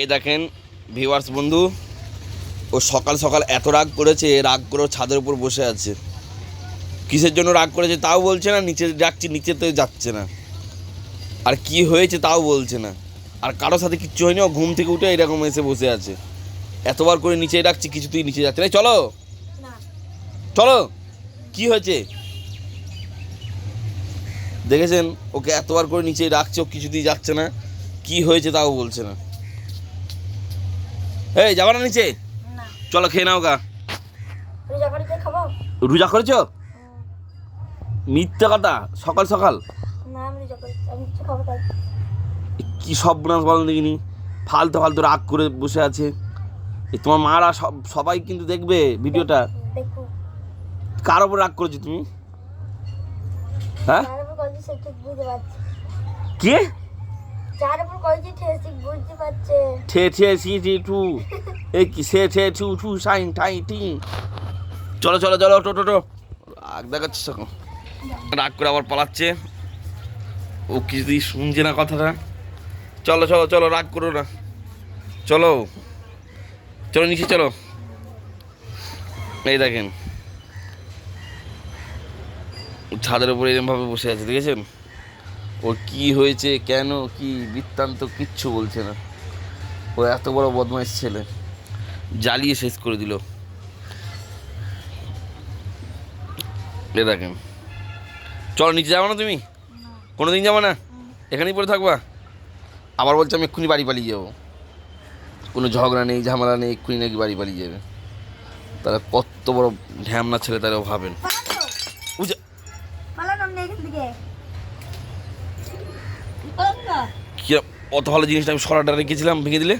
এই দেখেন ভিউয়ার্স বন্ধু ও সকাল সকাল এত রাগ করেছে রাগ করে ছাদের উপর বসে আছে। কিসের জন্য রাগ করেছে তাও বলছে না নিচে যাচ্ছি নিচেতে যাচ্ছে না। আর কি হয়েছে তাও বলছে না। আর কারোর সাথে কিচ্ছু হয়নি ও ঘুম থেকে উঠে এরকম এসে বসে আছে। এতবার করে নিচে ডাকছি কিছুতেই নিচে যাচ্ছে না। চলো। চলো। কি হয়েছে? দেখেছেন? ওকে এতবার করে নিচে রাখছে ও কিছুতেই যাচ্ছে না। কি হয়েছে তাও বলছে না। এই যাবা না নিচে? চলো খেয়ে নাও গা। রোজা করেছ মিথ্যা কথা সকাল সকাল। কি সব নাচ বলেন দেখিনি। ফালতু ফালতু রাগ করে বসে আছে। এই তোমার মারা সব সবাই কিন্তু দেখবে ভিডিওটা। কার ওপর রাগ করেছ তুমি? হ্যাঁ? কে? ঠে ঠে সি টি টু এই কি সে ঠে টু টু সাইন, ঠাই, টি। চলো চলো চলো, টো টো টো। রাগ দেখাচ্ছে রাগ করে আবার পালাচ্ছে। ও কিছুতেই শুনছে না কথাটা। চলো চলো চলো, রাগ করো না। চলো। চলো, নিচে চলো। এই দেখেন। ছাদের উপরে এরকমভাবে বসে আছে, দেখেছেন? ওর কি হয়েছে কেন কি বৃত্তান্ত কিচ্ছু বলছে না। ও এত বড় বদমাইশ ছেলে। জ্বালিয়ে শেষ করে দিল। দেখেন। চলো নিচে যাব না তুমি? কোনো দিন যাব না? এখানেই পড়ে থাকবা? আবার বলছে আমি এক্ষুনি বাড়ি পালিয়ে যাব। কোনো ঝগড়া নেই ঝামেলা নেই এক্ষুনি নাকি বাড়ি পালিয়ে যাবে। তাহলে কত বড় ঢ্যামনা ছেলে তাহলে ভাবেন। বুঝে পালানো নেই এখান থেকে পালান না কি অত ভালো জিনিসটা আমি সরাটা রেখেছিলাম ভেঙে দিলে।